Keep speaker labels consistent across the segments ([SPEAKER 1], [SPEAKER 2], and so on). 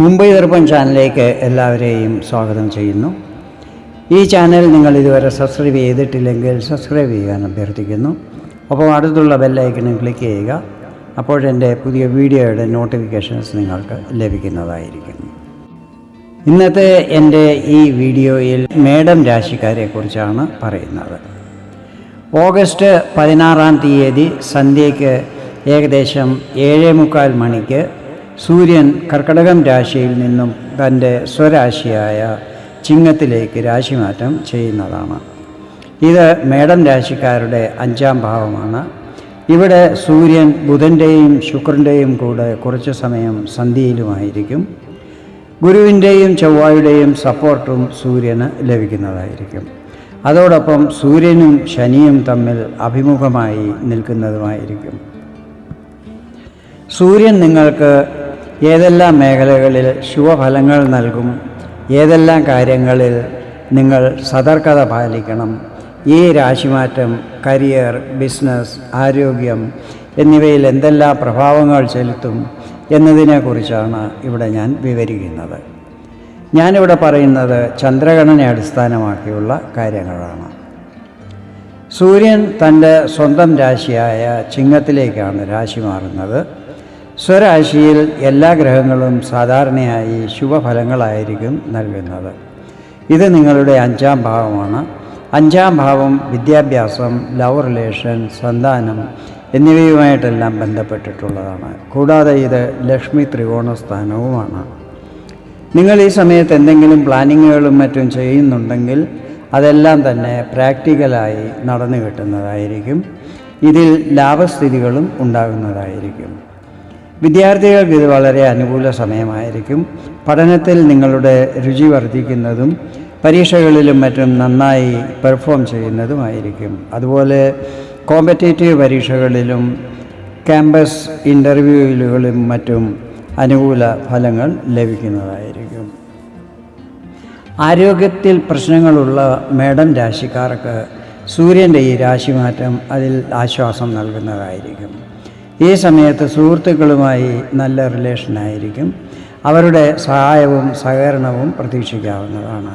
[SPEAKER 1] മുംബൈ ദർപ്പൺ ചാനലിലേക്ക് എല്ലാവരെയും സ്വാഗതം ചെയ്യുന്നു. ഈ ചാനൽ നിങ്ങൾ ഇതുവരെ സബ്സ്ക്രൈബ് ചെയ്തിട്ടില്ലെങ്കിൽ സബ്സ്ക്രൈബ് ചെയ്യാൻ അഭ്യർത്ഥിക്കുന്നു. ഒപ്പം അടുത്തുള്ള ബെല്ലൈക്കണും ക്ലിക്ക് ചെയ്യുക. അപ്പോഴെന്റെ പുതിയ വീഡിയോയുടെ നോട്ടിഫിക്കേഷൻസ് നിങ്ങൾക്ക് ലഭിക്കുന്നതായിരിക്കും. ഇന്നത്തെ എന്റെ ഈ വീഡിയോയിൽ മേഡം രാശിക്കാരെക്കുറിച്ചാണ് പറയുന്നത്. ഓഗസ്റ്റ് പതിനാറാം തീയതി സന്ധ്യയ്ക്ക് ഏകദേശം ഏഴേ മുക്കാൽ മണിക്ക് സൂര്യൻ കർക്കടകം രാശിയിൽ നിന്നും തന്റെ സ്വരാശിയായ ചിങ്ങത്തിലേക്ക് രാശിമാറ്റം ചെയ്യുന്നതാണ്. ഇത് മേടം രാശിക്കാരുടെ അഞ്ചാം ഭാവമാണ്. ഇവിടെ സൂര്യൻ ബുധന്റെയും ശുക്രന്റെയും കൂടെ കുറച്ച് സമയം സന്ധിയിലുമായിരിക്കും. ഗുരുവിന്റെയും ചൊവ്വായുടെയും സപ്പോർട്ടും സൂര്യന് ലഭിക്കുന്നതായിരിക്കും. അതോടൊപ്പം സൂര്യനും ശനിയും തമ്മിൽ അഭിമുഖമായി നിൽക്കുന്നതുമായിരിക്കും. സൂര്യൻ നിങ്ങൾക്ക് ഏതെല്ലാം മേഖലകളിൽ ശുഭഫലങ്ങൾ നൽകും ഏതെല്ലാം കാര്യങ്ങളിൽ നിങ്ങൾ സതർക്കത പാലിക്കണം ഈ രാശിമാറ്റം കരിയർ ബിസിനസ് ആരോഗ്യം എന്നിവയിൽ എന്തെല്ലാം പ്രഭാവങ്ങൾ ചെലുത്തും എന്നതിനെക്കുറിച്ചാണ് ഇവിടെ ഞാൻ വിവരിക്കുന്നത്. ഞാനിവിടെ പറയുന്നത് ചന്ദ്രഗണനെ അടിസ്ഥാനമാക്കിയുള്ള കാര്യങ്ങളാണ്. സൂര്യൻ തന്റെ സ്വന്തം രാശിയായ ചിങ്ങത്തിലേക്കാണ് രാശി മാറുന്നത്. സ്വരാശിയിൽ എല്ലാ ഗ്രഹങ്ങളും സാധാരണയായി ശുഭഫലങ്ങളായിരിക്കും നൽകുന്നത്. ഇത് നിങ്ങളുടെ അഞ്ചാം ഭാവമാണ്. അഞ്ചാം ഭാവം വിദ്യാഭ്യാസം ലവ് റിലേഷൻ സന്താനം എന്നിവയുമായിട്ടെല്ലാം ബന്ധപ്പെട്ടിട്ടുള്ളതാണ്. കൂടാതെ ഇത് ലക്ഷ്മി ത്രികോണ സ്ഥാനവുമാണ് നിങ്ങൾ ഈ സമയത്ത് എന്തെങ്കിലും പ്ലാനിങ്ങുകളും മറ്റും ചെയ്യുന്നുണ്ടെങ്കിൽ അതെല്ലാം തന്നെ പ്രാക്ടിക്കലായി നടന്നു കിട്ടുന്നതായിരിക്കും ഇതിൽ ലാഭസ്ഥിതികളും ഉണ്ടാകുന്നതായിരിക്കും. വിദ്യാർത്ഥികൾക്ക് ഇത് വളരെ അനുകൂല സമയമായിരിക്കും. പഠനത്തിൽ നിങ്ങളുടെ രുചി വർദ്ധിക്കുന്നതും പരീക്ഷകളിലും മറ്റും നന്നായി പെർഫോം ചെയ്യുന്നതുമായിരിക്കും. അതുപോലെ കോമ്പറ്റേറ്റീവ് പരീക്ഷകളിലും ക്യാമ്പസ് ഇന്റർവ്യൂകളിലും മറ്റും അനുകൂല ഫലങ്ങൾ ലഭിക്കുന്നതായിരിക്കും. ആരോഗ്യത്തിൽ പ്രശ്നങ്ങളുള്ള മേഡം രാശിക്കാർക്ക് സൂര്യന്റെ ഈ രാശിമാറ്റം അതിൽ ആശ്വാസം നൽകുന്നതായിരിക്കും. ഈ സമയത്ത് സുഹൃത്തുക്കളുമായി നല്ല റിലേഷനായിരിക്കും അവരുടെ സഹായവും സഹകരണവും പ്രതീക്ഷിക്കാവുന്നതാണ്.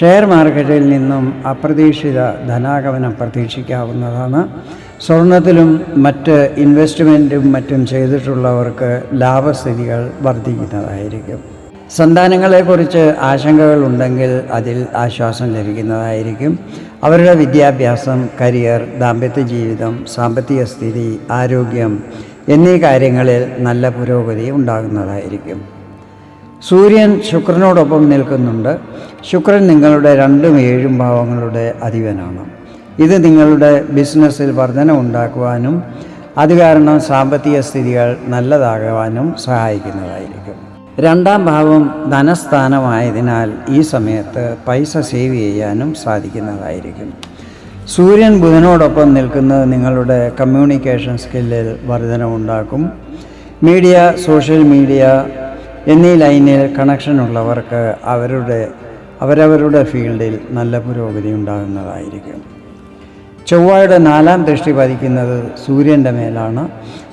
[SPEAKER 1] ഷെയർ മാർക്കറ്റിൽ നിന്നും അപ്രതീക്ഷിത ധനാഗമനം പ്രതീക്ഷിക്കാവുന്നതാണ്. സ്വർണത്തിലും മറ്റ് ഇൻവെസ്റ്റ്മെന്റും മറ്റും ചെയ്തിട്ടുള്ളവർക്ക് ലാഭസ്ഥിതികൾ വർദ്ധിക്കുന്നതായിരിക്കും. സന്താനങ്ങളെക്കുറിച്ച് ആശങ്കകളുണ്ടെങ്കിൽ അതിൽ ആശ്വാസം ലഭിക്കുന്നതായിരിക്കും. അവരുടെ വിദ്യാഭ്യാസം കരിയർ ദാമ്പത്യ ജീവിതം സാമ്പത്തിക സ്ഥിതി ആരോഗ്യം എന്നീ കാര്യങ്ങളിൽ നല്ല പുരോഗതി ഉണ്ടാകുന്നതായിരിക്കും. സൂര്യൻ ശുക്രനോടൊപ്പം നിൽക്കുന്നുണ്ട്. ശുക്രൻ നിങ്ങളുടെ രണ്ടും ഏഴും ഭാവങ്ങളുടെ അധിപനാണ്. ഇത് നിങ്ങളുടെ ബിസിനസ്സിൽ വർധന ഉണ്ടാക്കുവാനും അത് കാരണം സാമ്പത്തിക സ്ഥിതികൾ നല്ലതാകുവാനും സഹായിക്കുന്നതായിരിക്കും. രണ്ടാം ഭാവം ധനസ്ഥാനമായതിനാൽ ഈ സമയത്ത് പൈസ സേവ് ചെയ്യാനും സാധിക്കുന്നതായിരിക്കും. സൂര്യൻ ബുധനോടൊപ്പം നിൽക്കുന്നത് നിങ്ങളുടെ കമ്മ്യൂണിക്കേഷൻ സ്കില്ലിൽ വർധനമുണ്ടാക്കും മീഡിയ സോഷ്യൽ മീഡിയ എന്നീ ലൈനിൽ കണക്ഷൻ ഉള്ളവർക്ക് അവരുടെ അവരവരുടെ ഫീൽഡിൽ നല്ല പുരോഗതി ഉണ്ടാകുന്നതായിരിക്കും. ചൊവ്വയുടെ നാലാം ദൃഷ്ടി പതിക്കുന്നത് സൂര്യന്റെ മേലാണ്.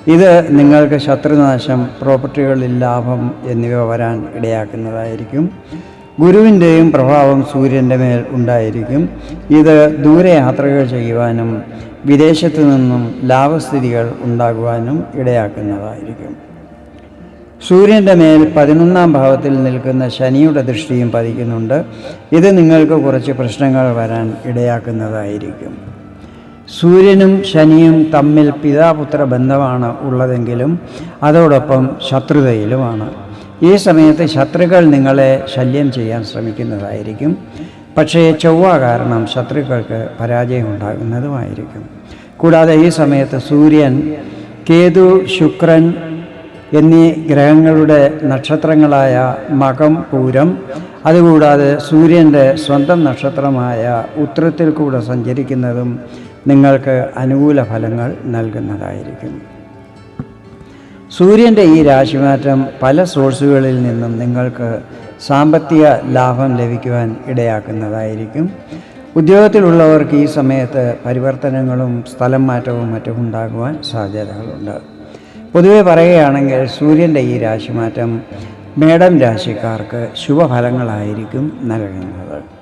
[SPEAKER 1] ഇത് നിങ്ങൾക്ക് ശത്രുനാശം പ്രോപ്പർട്ടികളിൽ ലാഭം എന്നിവ വരാൻ ഇടയാക്കുന്നതായിരിക്കും. ഗുരുവിന്റെയും പ്രഭാവം സൂര്യന്റെ മേൽ ഉണ്ടായിരിക്കും. ഇത് ദൂരയാത്രകൾ ചെയ്യുവാനും വിദേശത്തു നിന്നും ലാഭസ്ഥിതികൾ ഉണ്ടാകുവാനും ഇടയാക്കുന്നതായിരിക്കും. സൂര്യന്റെ മേൽ പതിനൊന്നാം ഭാവത്തിൽ നിൽക്കുന്ന ശനിയുടെ ദൃഷ്ടിയും പതിക്കുന്നുണ്ട്. ഇത് നിങ്ങൾക്ക് കുറച്ച് പ്രശ്നങ്ങൾ വരാൻ ഇടയാക്കുന്നതായിരിക്കും. സൂര്യനും ശനിയും തമ്മിൽ പിതാപുത്ര ബന്ധമാണ് ഉള്ളതെങ്കിലും അതോടൊപ്പം ശത്രുതയിലുമാണ്. ഈ സമയത്ത് ശത്രുക്കൾ നിങ്ങളെ ശല്യം ചെയ്യാൻ ശ്രമിക്കുന്നതായിരിക്കും. പക്ഷേ ചൊവ്വ കാരണം ശത്രുക്കൾക്ക് പരാജയം ഉണ്ടാകുന്നതുമായിരിക്കും കൂടാതെ ഈ സമയത്ത് സൂര്യൻ കേതു ശുക്രൻ എന്നീ ഗ്രഹങ്ങളുടെ നക്ഷത്രങ്ങളായ മകം പൂരം അതുകൂടാതെ സൂര്യന്റെ സ്വന്തം നക്ഷത്രമായ ഉത്തരത്തിൽ കൂടെ സഞ്ചരിക്കുന്നതും നിങ്ങൾക്ക് അനുകൂല ഫലങ്ങൾ നൽകുന്നതായിരിക്കും. സൂര്യന്റെ ഈ രാശിമാറ്റം പല സോഴ്സുകളിൽ നിന്നും നിങ്ങൾക്ക് സാമ്പത്തിക ലാഭം ലഭിക്കുവാൻ ഇടയാക്കുന്നതായിരിക്കും. ഉദ്യോഗത്തിലുള്ളവർക്ക് ഈ സമയത്ത് പരിവർത്തനങ്ങളും സ്ഥലം മാറ്റവും മറ്റും ഉണ്ടാകുവാൻ സാധ്യതകളുണ്ട്. പൊതുവെ പറയുകയാണെങ്കിൽ സൂര്യന്റെ ഈ രാശിമാറ്റം മേടം രാശിക്കാർക്ക് ശുഭഫലങ്ങളായിരിക്കും നൽകുന്നത്.